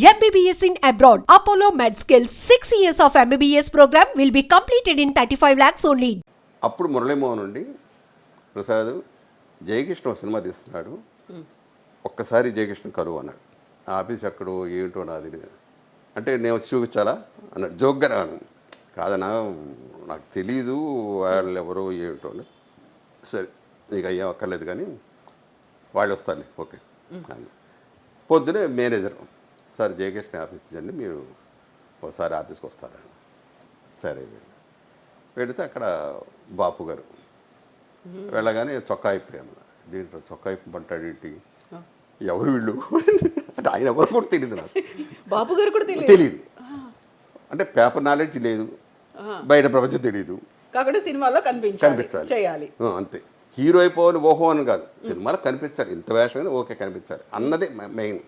MBBS in abroad. Apollo MedSkill 6 years of MBBS program will be completed in 35 lakhs only. అప్పుడు మురళీమోహన్ ఉండి ప్రసాద్ జయకృష్ణ ఒక cinema తీస్తున్నాడు. ఒక్కసారి జయకృష్ణ కరువు అన్నాడు. ఆ ఆఫీస్ ఎక్కడో ఏంటో నాది. అంటే నేను వచ్చి చూపించాలా? అన్నాడు. జోక్గా రాను. కాదన్నా నాకు తెలీదు వాళ్ళు ఎవరో ఏంటో సరే నీకు అయ్యా అక్కర్లేదు కానీ వాళ్ళు వస్తారులే. ఓకే. పొద్దునే మేనేజర్ సార్ జయకృష్ణ ఆఫీస్ అండి మీరు ఒకసారి ఆఫీస్కి వస్తారని సరే వెళ్ళి. వెళితే అక్కడ బాపు గారు వెళ్ళగానే చొక్కా అయిపోయాము దీంట్లో చొక్కా అయిపోమంటాడు ఏంటి? ఎవరు వీళ్ళు? అంటే ఆయన ఎవరు కూడా తెలియదు నాకు. బాబు గారు కూడా తెలియదు తెలియదు అంటే పేపర్ నాలెడ్జ్ లేదు. బయట ప్రపంచం తెలియదు కాకుండా సినిమాలో కనిపించాలి కనిపించాలి. చేయాలి. అంతే. హీరో అయిపోవాలి ఓహో అని కాదు. సినిమాలో కనిపించాలి ఇంత వేషమైనా ఓకే కనిపించాలి అన్నదే మెయిన్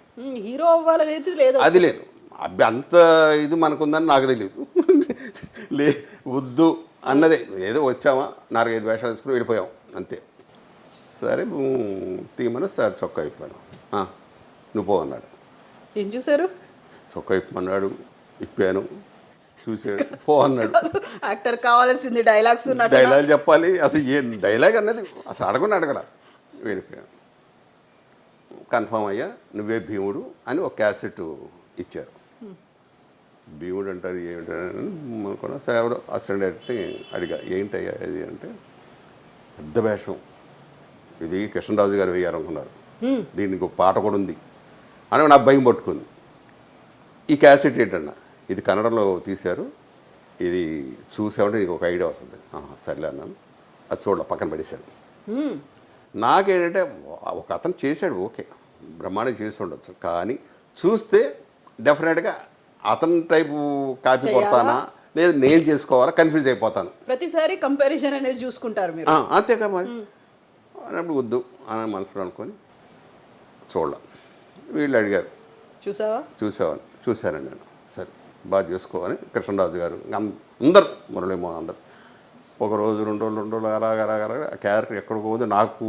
హీరో అవ్వాలనేది లేదు అది లేదు. అబ్బి అంత ఇది మనకుందని నాకు తెలియదు లే వద్దు అన్నదే. ఏదో వచ్చామా నాలుగైదు వేషాలు తీసుకుని వెళ్ళిపోయాం అంతే. సరే తీయమని సార్ చొక్కా అయిపోయాను "ఆ, నువ్వు పో అన్నాడు. ఏం చూసారు చొక్కా ఇప్పమన్నాడు ఇప్పాను చూసాడు పో అన్నాడు. యాక్టర్ కావాల్సింది డైలాగ్స్ డైలాగ్ చెప్పాలి. అసలు ఏ డైలాగ్ అన్నది అసలు అడగని అడగల వెళ్ళిపోయాను కన్ఫామ్ అయ్యా నువ్వే భీముడు అని ఒక క్యాసెట్ ఇచ్చారు. భీముడు అంటారు ఏమిటని అనుకున్నా సేవడు అసిస్టెంట్ డైరెక్టర్ని అడిగా ఏంటయ్యా ఇది? అంటే పెద్ద వేషం. ఇది కృష్ణరాజు గారు వేయారు అనుకున్నారు దీనికి ఒక పాట కూడా ఉంది. అని నాకు భయం పట్టుకుంది. ఈ క్యాసెట్ ఏంటన్నా? ఇది కన్నడలో తీశారు. ఇది చూసామంటే నీకు ఒక ఐడియా వస్తుంది. సర్లే అన్నాను. అది చూడాల పక్కన పడేశాను నాకేంటంటే ఒక అతను చేశాడు ఓకే. బ్రహ్మాండం చేసి ఉండొచ్చు. కానీ చూస్తే డెఫినెట్గా అతని టైపు కాపీ? కొడతానా? లేదు నేను చేసుకోవాలా? కన్ఫ్యూజ్ అయిపోతాను. ప్రతిసారి కంపారిజన్ అనేది చూసుకుంటారు మీరు. అంతేగా మరి. అన్నప్పుడు వద్దు అని మనసులో అనుకొని చూడాల. వీళ్ళు అడిగారు. చూసావా? చూసావని చూశానండి నేను. సరే. బాగా చేసుకోవాలి. కృష్ణరాజు గారు. అందరు మురళీమోహన్ అందరు. ఒక రోజు రెండు రోజులు రెండు రోజులు అలాగ అలాగ అలాగ ఆ క్యారెక్టర్ ఎక్కడికి పోతే నాకు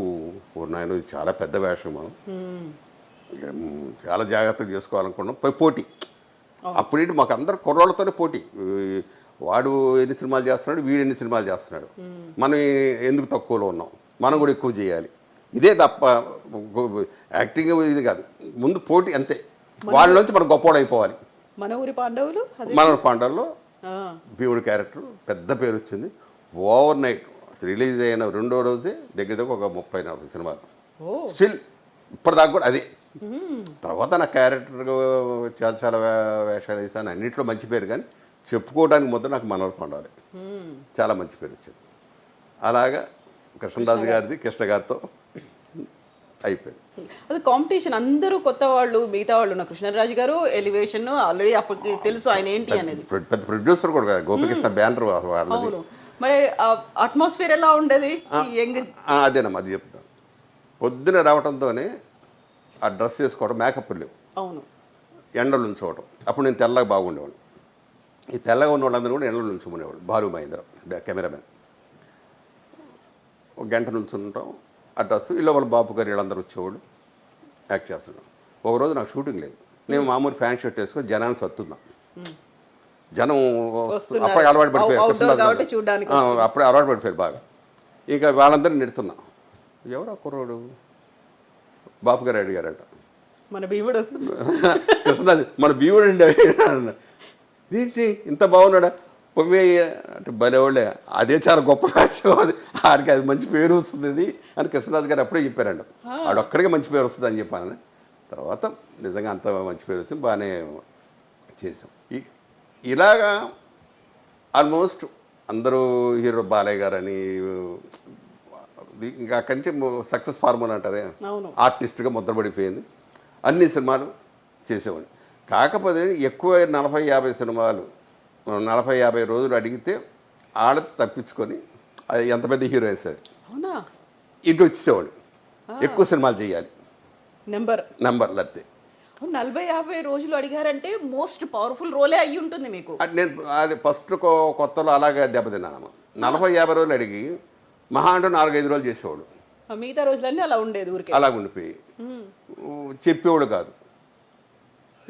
నాయన చాలా పెద్ద వేషం మనం. చాలా జాగ్రత్తగా చేసుకోవాలనుకున్నాం. పోయి పోటీ. అప్పుడేంటి మాకు అందరు కుర్రోళ్ళతోనే పోటీ. వాడు ఎన్ని సినిమాలు చేస్తున్నాడు వీడు ఎన్ని సినిమాలు చేస్తున్నాడు. మనం ఎందుకు తక్కువలో ఉన్నాం? మనం కూడా ఎక్కువ చేయాలి. ఇదే తప్ప యాక్టింగ్ ఇది కాదు. ముందు పోటీ అంతే. వాళ్ళలోంచి మనం గొప్పవాడు అయిపోవాలి. మన ఊరి పాండవులు? మన పాండల్లో ఆ, భీముడి క్యారెక్టర్ పెద్ద పేరు వచ్చింది. ఓవర్ నైట్ రిలీజ్ అయిన రెండో రోజే దగ్గర దగ్గర ఒక ముప్పై నలభై సినిమాలు. స్టిల్ ఇప్పటిదాకా కూడా అదే. తర్వాత నా క్యారెక్టర్ చాలా చాలా వేషాలు వేసాను. అన్నింటిలో మంచి పేరు కానీ చెప్పుకోవడానికి ముద్ద నాకు మనవరు పండాలి ఉమ్. చాలా మంచి పేరు వచ్చింది. అలాగా కృష్ణరాజు గారిది కృష్ణ గారితో అయిపోయింది. అది కాంపిటీషన్ అందరూ కొత్త వాళ్ళు మిగతా వాళ్ళు ఉన్న కృష్ణరాజు గారు ఎలివేషన్ ఆల్రెడీ అప్పటికి తెలుసు ఆయన ఏంటి అనేది. పెద్ద- ప్రొడ్యూసర్ కూడా కదా గోపికృష్ణ బ్యానర్ వాళ్ళది. మరి అట్మాస్ఫియర్ ఎలా ఉండేది? అదేనమ్మా అది చెప్తాను. పొద్దున రావడంతోనే ఆ డ్రెస్ చేసుకోవడం మేకప్ లేవు. అవును. ఎండలు ఉంచుకోవడం అప్పుడు నేను తెల్లగా బాగుండేవాడు ఈ తెల్లగా ఉన్న వాళ్ళందరూ కూడా ఎండలు ఉంచుకునేవాడు బాలు మహేంద్ర కెమెరామెన్. ఒక గంట నుంచి ఉంటాం ఆ డ్రెస్ ఇలా వాళ్ళ బాబు గారు వీళ్ళందరూ వచ్చేవాడు యాక్ట్ చేస్తున్నాం ఒకరోజు నాకు షూటింగ్ లేదు. నేను మామూలు ఫ్యాన్ షర్ట్ వేసుకొని జనాన్ని సత్తున్నా జనం. అప్పుడే అలవాటు పడిపోయారు. అప్పుడే అలవాటు పడిపోయారు బాగా. ఇంకా వాళ్ళందరినీ నెడుతున్నా. ఎవరు కుర్రోడు? బాపు గారు అడిగారట. మన భీముడు. మన భీముడు అండి ఏంటి ఇంత బాగున్నాడా? పొమ్మే అంటే భలేవాళ్ళే. అదే చాలా గొప్ప వేషం అది ఆడికి అది మంచి పేరు వస్తుంది అది అని కృష్ణరాజు గారు అప్పుడే చెప్పారంట. ఆడొక్కడికే మంచి పేరు వస్తుంది అని చెప్పాను తర్వాత నిజంగా అంత మంచి పేరు వచ్చింది బాగానే చేసాం ఇలాగా ఆల్మోస్ట్ అందరూ హీరో బాలయ్య గారని ఇంకా అక్కడి నుంచి సక్సెస్ ఫార్ములా అంటారే? ఆర్టిస్ట్గా ముద్రపడిపోయింది. అన్ని సినిమాలు చేసేవాడిని. కాకపోతే ఎక్కువ నలభై యాభై సినిమాలు నలభై యాభై రోజులు అడిగితే ఆడది తప్పించుకొని ఎంత పెద్ద హీరో అవునా? ఇటు వచ్చేవాడు. ఎక్కువ సినిమాలు చేయాలి. నెంబర్. నంబర్లు అంతే నలభై యాభై రోజులు అడిగారంటే మోస్ట్ పవర్ఫుల్ రోలే అయ్యి ఉంటుంది మీకు. నేను అది ఫస్ట్ కొత్తలో అలాగే దెబ్బతిన్నాను నలభై యాభై రోజులు అడిగి మహా అంటే నాలుగైదు రోజులు చేసేవాడు. మిగతా రోజులన్నీ అలా ఉండేది ఊరికే. అలా ఉండిపోయి. చెప్పేవాడు కాదు.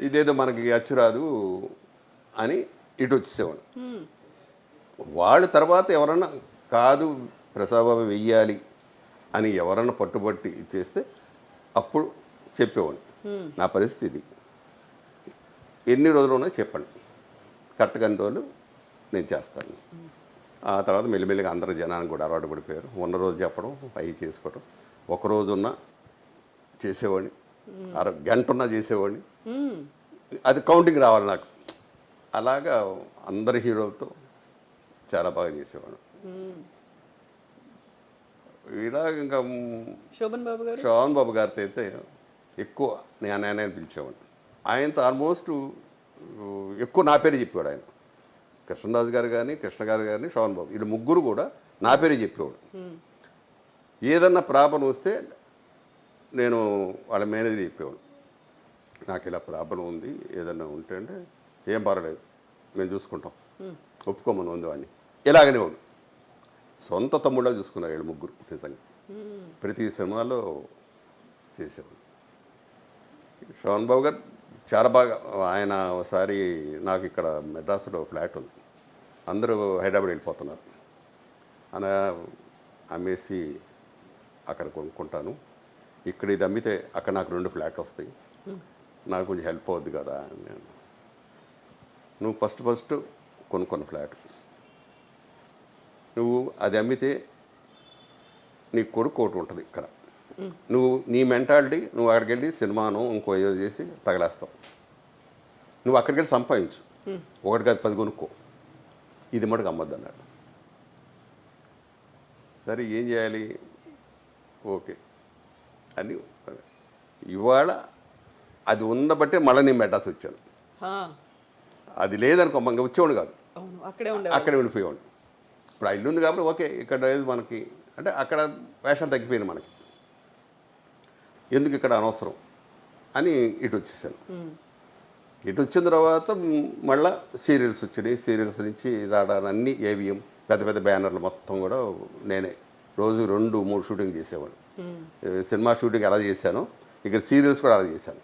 ఇదేదో మనకి అచ్చురాదు అని ఇటు వచ్చేసేవాడు. వాళ్ళ తర్వాత ఎవరన్నా కాదు ప్రసాబాబు వెయ్యాలి అని ఎవరన్నా పట్టుబట్టి ఇచ్చేస్తే అప్పుడు చెప్పేవాడు నా పరిస్థితి. ఎన్ని రోజులు ఉన్నాయో చెప్పండి కరెక్ట్గా అన్ని రోజులు నేను చేస్తాను. ఆ తర్వాత మెల్లిమెల్లిగా అందరు జనానికి కూడా అలవాటు పడిపోయారు. ఉన్న రోజు చెప్పడం అవి చేసుకోవడం ఒక రోజు ఉన్నా చేసేవాడిని. అర గంట ఉన్నా చేసేవాడిని. అది కౌంటింగ్ రావాలి నాకు. అలాగా అందరి హీరోలతో చాలా బాగా చేసేవాడు ఇలాగ ఇంకా శోభన్ బాబు గారు? శోభన్ బాబు గారితో అయితే ఎక్కువ నేను ఆయన పిలిచేవాడిని. ఆయనతో ఆల్మోస్ట్ ఎక్కువ నా పేరే చెప్పేవాడు ఆయన. కృష్ణరాజు గారు కానీ కృష్ణ గారు కానీ శోభన్ బాబు వీళ్ళు ముగ్గురు కూడా నా పేరే చెప్పేవాడు. ఏదన్నా ప్రాబ్లం వస్తే నేను వాళ్ళ మేనేజర్ చెప్పేవాడు. నాకు ఇలా ప్రాబ్లం ఉంది ఏదన్నా ఉంటే అంటే ఏం పర్వాలేదు మేము చూసుకుంటాం. ఒప్పుకోమని ఉంది వాడిని. ఇలాగనే వాడు సొంత తమ్ముళ్ళ చూసుకున్నారు వీళ్ళు ముగ్గురు నిజంగా. ప్రతి సినిమాలో చేసేవాళ్ళు. శోభన్ బాబు గారు చాలా బాగా ఆయన ఒకసారి నాకు ఇక్కడ మెడ్రాసులో ఫ్లాట్ ఉంది. అందరూ హైదరాబాద్ వెళ్ళిపోతున్నారు. అలా అమ్మేసి అక్కడ కొనుక్కుంటాను. ఇక్కడ ఇది అమ్మితే అక్కడ నాకు రెండు ఫ్లాట్లు వస్తాయి. నాకు కొంచెం హెల్ప్ అవుద్ది కదా అని. నేను నువ్వు ఫస్ట్ ఫస్ట్ కొనుక్కున్న ఫ్లాట్. నువ్వు అది అమ్మితే నీ కొడుకు ఒకటి ఉంటుంది ఇక్కడ. నువ్వు నీ మెంటాలిటీ నువ్వు అక్కడికి వెళ్ళి సినిమాను ఇంకో ఏదో చేసి తగలేస్తావు. నువ్వు అక్కడికి వెళ్ళి సంపాదించు. ఒకటి కాదు పది కొనుక్కో. ఇది మటుకు అమ్మద్దు అన్నాడు. సరే ఏం చేయాలి? ఓకే. అని ఇవాళ అది ఉండబట్టే మళ్ళీ నేను మెడ్రాస్ వచ్చాను. అది లేదనుకో ఇంకా వచ్చేవాడు కాదు. అవును అక్కడే ఉండే అక్కడే ఉండిపోయేవాడు. ఇప్పుడు ఆ ఇల్లు ఉంది కాబట్టి ఓకే ఇక్కడ లేదు మనకి. అంటే అక్కడ వేషం తగ్గిపోయింది మనకి. ఎందుకు ఇక్కడ అనవసరం అని ఇటు వచ్చేసాను. ఇటు వచ్చిన తర్వాత మళ్ళా సీరియల్స్ వచ్చినాయి. సీరియల్స్ నుంచి రావడానికి అన్ని ఏవిఎం పెద్ద పెద్ద బ్యానర్లు మొత్తం కూడా నేనే. రోజు రెండు మూడు షూటింగ్ చేసేవాడు సినిమా షూటింగ్ ఎలా చేశానో. ఇక్కడ సీరియల్స్ కూడా అలా చేశాను.